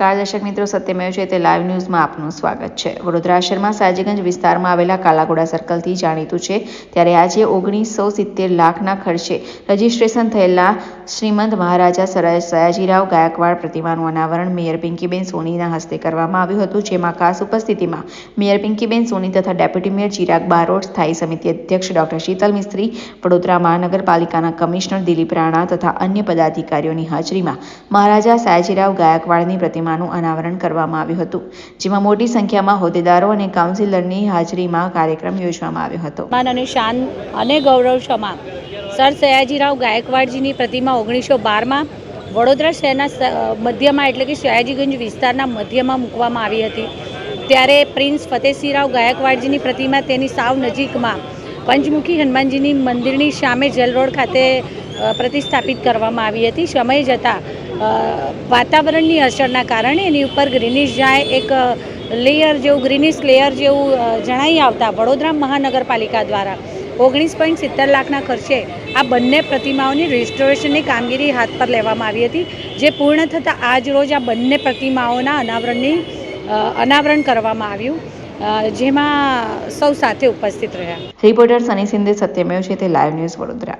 નમસ્કાર દર્શક મિત્રો સત્યમેવ છે તે લાઈવ ન્યૂઝમાં આપનું સ્વાગત છે. વડોદરા શહેરમાં સાજીગંજ વિસ્તારમાં આવેલા કાલાઘોડા સર્કલથી જાણીતું છે. ત્યારે આજે ઓગણીસો સિત્તેર લાખના ખર્ચે રજીસ્ટ્રેશન થયેલા શ્રીમંત મહારાજા સરાજ સયાજીરાવ ગાયકવાડ પ્રતિમાનું અનાવરણ મેયર પિંકીબેન સોનીના હસ્તે કરવામાં આવ્યું હતું, જેમાં ખાસ ઉપસ્થિતિમાં મેયર પિંકીબેન સોની તથા ડેપ્યુટી મેયર ચિરાગ બારોટ, સ્થાયી સમિતિ અધ્યક્ષ ડોક્ટર શીતલ મિસ્ત્રી, વડોદરા મહાનગરપાલિકાના કમિશનર દિલીપ રાણા તથા અન્ય પદાધિકારીઓની હાજરીમાં મહારાજા સયાજીરાવ ગાયકવાડની પ્રતિમાનું અનાવરણ કરવામાં આવ્યું હતું, જેમાં મોટી સંખ્યામાં હોદ્દેદારો અને કાઉન્સિલરની હાજરીમાં કાર્યક્રમ યોજવામાં આવ્યો હતો. માન અને શાન અને ગૌરવ ક્ષમા. સર સયાજીરાવ ગાયકવાડજીની પ્રતિમા ઓગણીસો બારમાં વડોદરા શહેરના મધ્યમાં એટલે કે સયાજીગંજ વિસ્તારના મધ્યમાં મૂકવામાં આવી હતી. ત્યારે પ્રિન્સ ફતેસિંહરાવ ગાયકવાડજીની પ્રતિમા તેની સાવ નજીકમાં પંચમુખી હનુમાનજીની મંદિરની સામે જેલ રોડ ખાતે પ્રતિસ્થાપિત કરવામાં આવી હતી. સમય જતાં વાતાવરણની અસરના કારણે એની ઉપર ગ્રીનિશ જાય, એક લેયર જેવું, ગ્રીનિશ લેયર જેવું જણાઈ આવતા વડોદરા મહાનગરપાલિકા દ્વારા ઓગણીસ પોઈન્ટ સિત્તેર લાખના ખર્ચે આ બંને પ્રતિમાઓની રજિસ્ટ્રેશનની કામગીરી હાથ પર લેવામાં આવી હતી, જે પૂર્ણ થતાં આજ રોજ આ બંને પ્રતિમાઓના અનાવરણની અનાવરણ કરવામાં આવ્યું જેમાં સૌ સાથે ઉપસ્થિત રહ્યા. રિપોર્ટર સની સિંધે, સત્યમેવ છે તે લાઈવ ન્યૂઝ વડોદરા.